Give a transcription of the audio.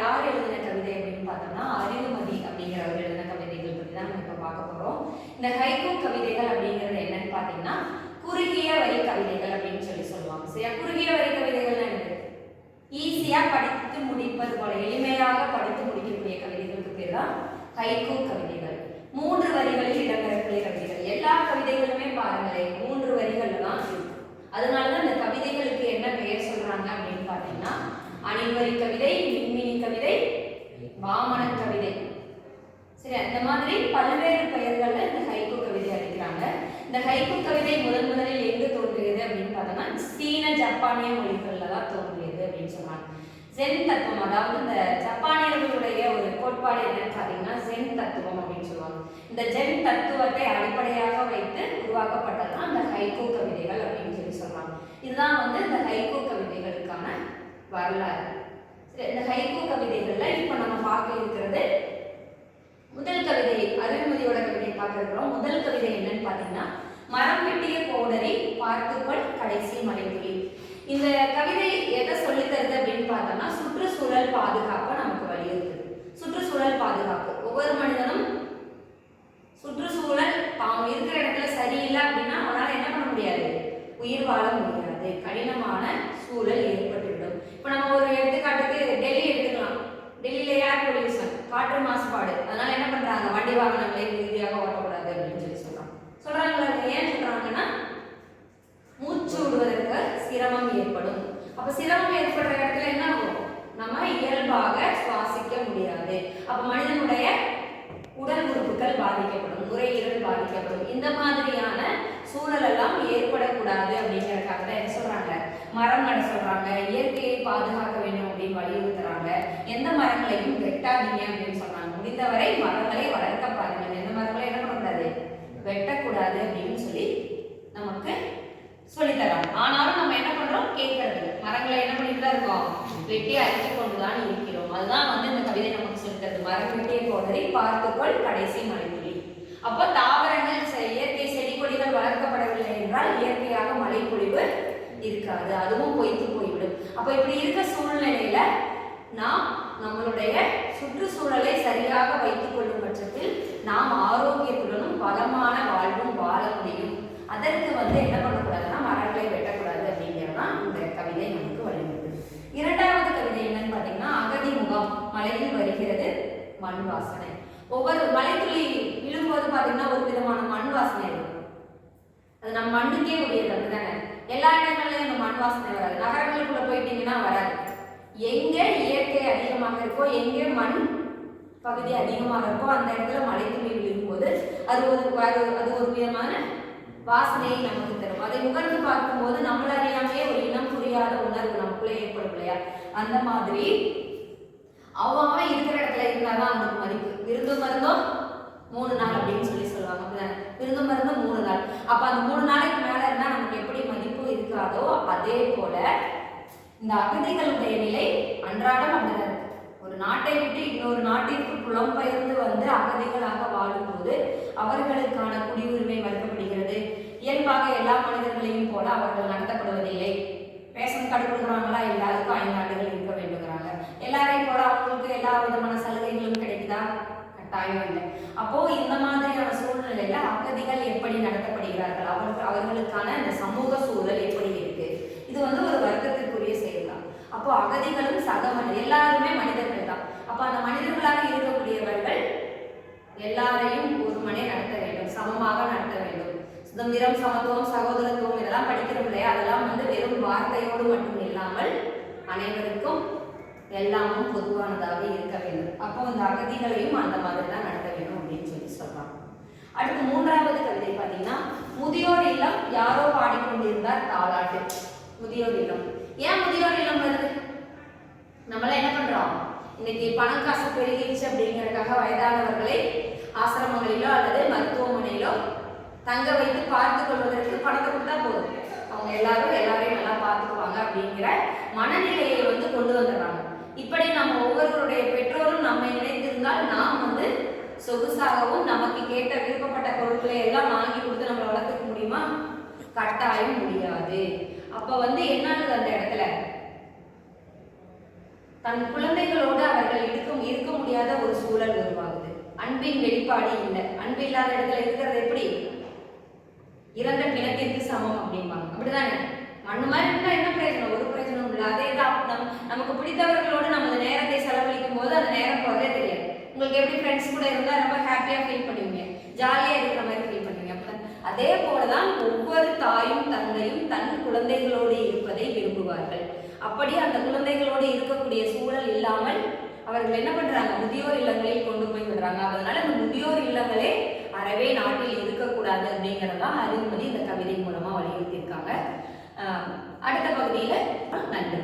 யார் எழுதின கவிதை அப்படின்னு பார்த்தோம்னா அறிவுமதி அப்படிங்கிறவர் எழுதின கவிதைகள் பற்றி தான் நம்ம இப்போ பார்க்க போகிறோம் இந்த ஹைகூ கவிதைகள் அப்படிங்கிறது என்னன்னு பார்த்தீங்கன்னா குறுகிய வரி கவிதைகள் அப்படின்னு சொல்லி சொல்லுவாங்க. சரியா? குறுகிய வரி கவிதைகள்னா என்னது? ஈஸியாக படித்து முடிப்பது போல எளிமையாக படித்து முடிக்கக்கூடிய கவிதைகளுக்கு பேர் தான் ஹைகூ கவிதைகள். மூன்று வரிகளில் இடம்பெறக்கூடிய கவிதைகள். எல்லா கவிதைகளுமே பாருங்களேன் மூன்று வரிகள் தான் அதனால தான் இந்த கவிதைகளுக்கு என்ன பெயர் சொல்றாங்க அப்படின்னு பார்த்தீங்கன்னா அணிவரி கவிதை வாமன கவிதை. சரி அந்த மாதிரி பல்வேறு பெயர்கள்ல இந்த ஹைக்கூ கவிதை அளிக்கிறாங்க இந்த ஹைக்கூ கவிதை முதன் முதலில் எங்கு தோன்றியது அப்படின்னு பார்த்தோம்னா சீன ஜப்பானிய மொழிகள்ல தான் தோன்றியது அப்படின்னு சொன்னாங்க. ஜென் தத்துவம் அதாவது இந்த ஜப்பானியர்களுடைய ஒரு கோட்பாடு என்னன்னு பார்த்தீங்கன்னா ஜென் தத்துவம் அப்படின்னு சொல்லுவாங்க. இந்த ஜென் தத்துவத்தை அடிப்படையாக வைத்து உருவாக்கப்பட்டது தான் இந்த ஹைக்கூ கவிதைகள் அப்படின்னு சொல்லி சொல்றாங்க இதுதான் வந்து இந்த ஹைகோ கவிதைகளுக்கான வரலாறு. இந்த ஹைக்கூ கவிதைகள்ல இப்போ நம்ம பார்க்க இருக்கிறது முதல் கவிதை அருள்மதியோட கவிதை பார்க்க இருக்கிறோம். முதல் கவிதை என்னன்னு பார்த்தீங்கன்னா மரம் வெட்டிய கோடரை பார்த்துக்கொள் கடைசி மலைத்துளி இந்த கவிதை எதை சொல்லித்தருது அப்படின்னு பார்த்தோம்னா சுற்றுச்சூழல் பாதுகாப்பை நமக்கு வலியுறுத்துது. சுற்றுச்சூழல் பாதுகாப்பு ஒவ்வொரு மனிதனும் சுற்றுச்சூழல் தான் இருக்கிற இடத்துல சரியில்லை அப்படின்னா அவனால என்ன பண்ண முடியாது உயிர் வாழ முடியாது கடினமான சூழல் ஏற்பட்டுவிடும் இப்போ நம்ம ஒரு எடுத்துக்காட்டுக்கு டெல்லி எடுத்துக்கலாம் டெல்லியில ஏர் பொல்யூஷன் காற்று மாசுபாடு. அதனால என்ன பண்றாங்க? வண்டி வாகனங்களை உறுதியாக ஓட்டக்கூடாது அப்படின்னு சொல்லி சொல்றாங்க. சொல்றாங்களா ஏன் சொல்றாங்கன்னா மூச்சு விடுவதற்கு சிரமம் ஏற்படும். அப்ப சிரமம் ஏற்படுற இடத்துல என்ன ஆகும்? நம்ம இயல்பாக சுவாசிக்க முடியாது. அப்ப மனிதனுடைய உடல் உறுப்புகள் பாதிக்கப்படும் நுரையீரல் பாதிக்கப்படும். இந்த மாதிரியான சூழல் எல்லாம் ஏற்படக்கூடாது அப்படிங்கறதுக்காக தான் என்ன சொல்றாங்க? மரம் நட சொல்றாங்க இயற்கையை பாதுகாக்க வேண்டும் அப்படின்னு வலியுறுத்துறாங்க. எந்த மரங்களையும் வெட்டாதீங்க முடிந்தவரை மரங்களை வளர்க்க பாருங்கள். என்ன மரங்களை என்ன பண்ணக்கூடாது வெட்டக்கூடாது அப்படின்னு சொல்லி நமக்கு சொல்லித்தராங்க. ஆனாலும் நம்ம என்ன பண்றோம்? கேட்கறது. மரங்களை என்ன பண்ணிட்டு தான் இருக்கோம்? வெட்டி அழித்து கொண்டுதான் இருக்கிறோம். அதுதான் வந்து இந்த கவிதை நமக்கு சொல்லித்தருது மரம் வெட்டிய கோடரை பார்த்துக்கொள் கடைசி மழைத்துளி அப்போ தாவரங்கள் செ- இயற்கை செடி கொடிகள் வளர்க்கப்படவில்லை என்றால் இயற்கையாக மழை பொழிவு இருக்காது. அதுவும் பொய்த்து போய்விடும். அப்போ இப்படி இருக்க சூழ்நிலையில நாம் நம்மளுடைய சுற்றுச்சூழலை சரியாக வைத்துக் கொள்ளும் பட்சத்தில் நாம் ஆரோக்கியத்துடனும் பலமான வாழ்வும் வாழ முடியும். அதற்கு வந்து என்ன பண்ணக்கூடாதுன்னா மரங்களை வெட்டக்கூடாது அப்படிங்கிறதான் இந்த கவிதை நமக்கு வலியுறுத்துது இரண்டாவது கவிதை என்னன்னு பார்த்தீங்கன்னா அகதி முகம் மலையில் வருகிறது மண் வாசனை. ஒவ்வொரு மலைத்துளி விழும்போது பார்த்தீங்கன்னா ஒரு விதமான மண் வாசனை இருக்கும் அது நம்ம மண்ணுக்கே உரியது அப்படிதானே எல்லா இடங்கள்லயும் இந்த மண் வாசனை வராது. நகரங்களுக்குள்ள போயிட்டீங்கன்னா இயற்கை அதிகமாக இருக்கோ எங்கே மண் பகுதி அதிகமாக இருக்கோ அந்த இடத்துல மலைத்துளி விழுகும்போது அது ஒரு அது- ஒரு விதமான வாசனையை நமக்கு தரும். அதை உகர்ந்து பார்க்கும்போது நம்மள அறியாமையே ஒரு இனம் புரியாத உணர்வு நமக்குள்ளே ஏற்படும் இல்லையா? அந்த மாதிரி அவங்க இருக்கிற இடத்துல இருந்தாதான் அந்த மதிப்பு. விருந்து மருந்தும் மூணு நாள் அப்படின்னு சொல்லி சொல்லுவாங்க அப்படிதானே? விருந்து மருந்தும் மூணு நாள். அப்ப அந்த மூணு நாளைக்கு மேல இருந்தா நமக்கு எப்படி மதிப்பு இருக்காதோ அதே போல இந்த அகதிகளுடைய நிலை அன்றாடம் அப்படிதான் நாட்டை விட்டு இன்னொரு நாட்டிற்கு புலம்பெயர்ந்து வந்து அகதிகளாக வாழும்போது அவர்களுக்கான குடியுரிமை மறுக்கப்படுகிறது. இயல்பாக எல்லா மனிதர்களையும் போல அவர்கள் நடத்தப்படுவதில்லை. ரேஷன் கார்டு கொடுக்குறாங்களா எல்லாருக்கும் ஐந்து ஆண்டுகள் இருக்க வேண்டுங்கிறாங்க. எல்லாரையும் போல அவங்களுக்கு எல்லா விதமான சலுகைகளும் கிடைக்குதா? கட்டாயம் இல்லை. அப்போ இந்த மாதிரியான சூழ்நிலையில அகதிகள் எப்படி நடத்தப்படுகிறார்கள்? அவர்கள் அவர்களுக்கான இந்த சமூக சூழல் எப்படி இருக்கு? இது வந்து ஒரு வருத்தத்தை அப்போ அகதிகளும் சக எல்லாருமே மனிதர்கள் தான். அப்போ அந்த மனிதர்களாக இருக்கக்கூடியவர்கள் எல்லாரையும் ஒருமனே நடத்த வேண்டும். சமமாக நடத்த வேண்டும். சுதந்திரம் சமத்துவம் சகோதரத்துவம் இதெல்லாம் படிக்கிறோம் இல்லையா? அதெல்லாம் வந்து வெறும் வார்த்தையோடு மட்டும் இல்லாமல் அனைவருக்கும் எல்லாமும் பொதுவானதாக இருக்க வேண்டும். அப்போ இந்த அகதிகளையும் அந்த மாதிரி தான் நடத்த வேண்டும் அப்படின்னு சொல்லி சொல்றாங்க. அடுத்து மூன்றாவது கவிதை பார்த்தீங்கன்னா முதியோர் இல்லம் யாரோ பாடிக்கொண்டிருந்தார் தாலாட்டு. முதியோர் இல்லம். ஏன் முதியோர் இல்லம் நம்மளாம் என்ன பண்றோம்? இன்னைக்கு பணம் காசு பெருகிடுச்சு அப்படிங்கறதுக்காக வயதானவர்களை ஆசிரமங்களிலோ அல்லது மருத்துவமனையிலோ தங்க வைத்து பார்த்து கொள்வதற்கு பணத்தை கொடுத்தா போதும். அவங்க எல்லாரும் எல்லாரையும் நல்லா பார்த்துக்குவாங்க அப்படிங்கிற மனநிலையை வந்து கொண்டு வந்துடுறாங்க. இப்படி நம்ம ஒவ்வொருவருடைய பெற்றோரும் நம்ம நினைத்திருந்தால் நாம் வந்து சொகுசாகவும் நமக்கு கேட்ட விருப்பப்பட்ட பொருட்களை எல்லாம் வாங்கி கொடுத்து நம்மளை வளர்த்துக்க முடியுமா? கட்டாயம் முடியாது. அப்போ வந்து என்ன அந்த இடத்துல? தன் குழந்தைகளோடு அவர்கள் இருக்க இருக்க முடியாத ஒரு சூழல் உருவாகுது. அன்பின் வெளிப்பாடு இல்லை. அன்பு இல்லாத இடத்துல இருக்கிறது எப்படி? இறந்த கிணத்திற்கு சமம் அப்படிம்பாங்க. அப்படிதானே? மண்ணு மாதிரி இருந்தா என்ன பிரயோஜனம்? ஒரு பிரயோஜனம் இல்லை. அதே தான் நம் நமக்கு பிடித்தவர்களோடு நம்ம அந்த நேரத்தை செலவழிக்கும் போது அந்த நேரம் போகிறதே தெரியாது. உங்களுக்கு எப்படி ஃப்ரெண்ட்ஸ் கூட இருந்தால் ரொம்ப ஹாப்பியாக ஃபீல் பண்ணுவீங்க. ஜாலியாக இருக்கிற மாதிரி ஃபீல் பண்ணுவீங்க. அப்படிதான் அதே போலதான் ஒவ்வொரு தாயும் தந்தையும் தன் குழந்தைகளோடு இருப்பதை விரும்புவார்கள். அப்படி அந்த குழந்தைகளோடு இருக்கக்கூடிய சூழல் இல்லாமல் அவர்கள் என்ன பண்றாங்க? முதியோர் இல்லங்களில் கொண்டு போய் விடுறாங்க. அதனால இந்த முதியோர் இல்லங்களே அறவே நாட்டில் இருக்கக்கூடாது அப்படிங்கறதான் அறிவுமதி இந்த கவிதை மூலமா வலியுறுத்தியிருக்காங்க. அடுத்த பகுதியில நன்றி.